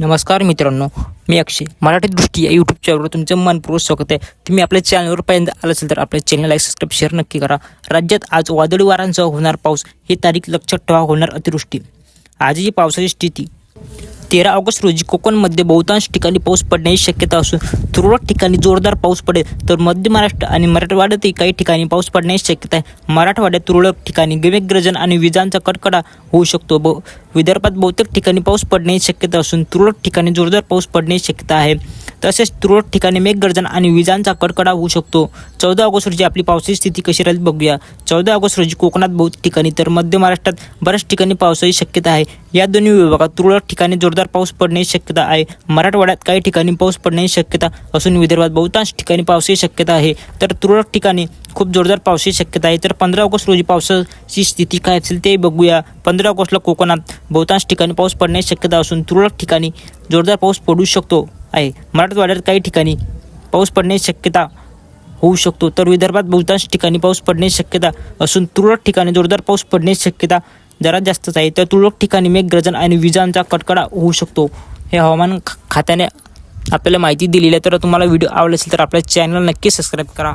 नमस्कार मित्रांनो मी अक्षय. मराठी दृष्टी या यूट्यूब चॅनलवर तुमचं मनपूर्वक स्वागत आहे. तुम्ही आपल्या चॅनलवर पहिल्यांदा आलं असेल तर आपल्या चॅनलला एक सबस्क्राईब शेअर नक्की करा. राज्यात आज वादळी वारांसह होणार पाऊस. ही तारीख लक्षात ठेवा होणार अतिवृष्टी. आजची पावसाची स्थिती तेरा ऑगस्ट रोजी कोकणमध्ये बहुतांश ठिकाणी पाऊस पडण्याची शक्यता असून तुरळक ठिकाणी जोरदार पाऊस पडेल तर मध्य महाराष्ट्र आणि मराठवाड्यातही काही ठिकाणी पाऊस पडण्याची शक्यता आहे. मराठवाड्यात तुरळक ठिकाणी गमेग्रजन आणि विजांचा कडकडा होऊ शकतो. ब विदर्भात बहुतेक ठिकाणी पाऊस पडण्याची शक्यता असून तुरळक ठिकाणी जोरदार पाऊस पडण्याची शक्यता आहे. तसेच तुरळक ठिकाणी मेघगर्जन आणि विजांचा कडकडा होऊ शकतो. चौदा ऑगस्ट रोजी आपली पावसाची स्थिती कशी राहील बघूया. चौदा ऑगस्ट रोजी कोकणात बहुतेक ठिकाणी तर मध्य महाराष्ट्रात बऱ्याच ठिकाणी पावसाची शक्यता आहे. या दोन्ही विभागात तुरळक ठिकाणी जोरदार पाऊस पडण्याची शक्यता आहे. मराठवाड्यात काही ठिकाणी पाऊस पडण्याची शक्यता असून विदर्भात बहुतांश ठिकाणी पावसाची शक्यता आहे. तर तुरळक ठिकाणी खूप जोरदार पावसाची शक्यता आहे. तर पंधरा ऑगस्ट रोजी पावसाची स्थिती काय असेल ते बघूया. पंधरा ऑगस्टला कोकणात बहुतांश ठिकाणी पाऊस पडण्याची शक्यता असून तुरळक ठिकाणी जोरदार पाऊस पडू शकतो. आहे. मराठवाड्यात काही ठिकाणी पाऊस पडण्याची शक्यता होऊ शकतो. तर विदर्भात बहुतांश ठिकाणी पाऊस पडण्याची शक्यता असून तुरळक ठिकाणी जोरदार पाऊस पडण्याची शक्यता जरा जास्तच आहे. तर तुरळक ठिकाणी मेघगर्जन आणि विजांचा कडकडा होऊ शकतो. हे हवामान ख- खात्याने आपल्याला माहिती दिलेली आहे. तर तुम्हाला व्हिडिओ आवडला असेल तर आपल्या चॅनल नक्की सबस्क्राईब करा.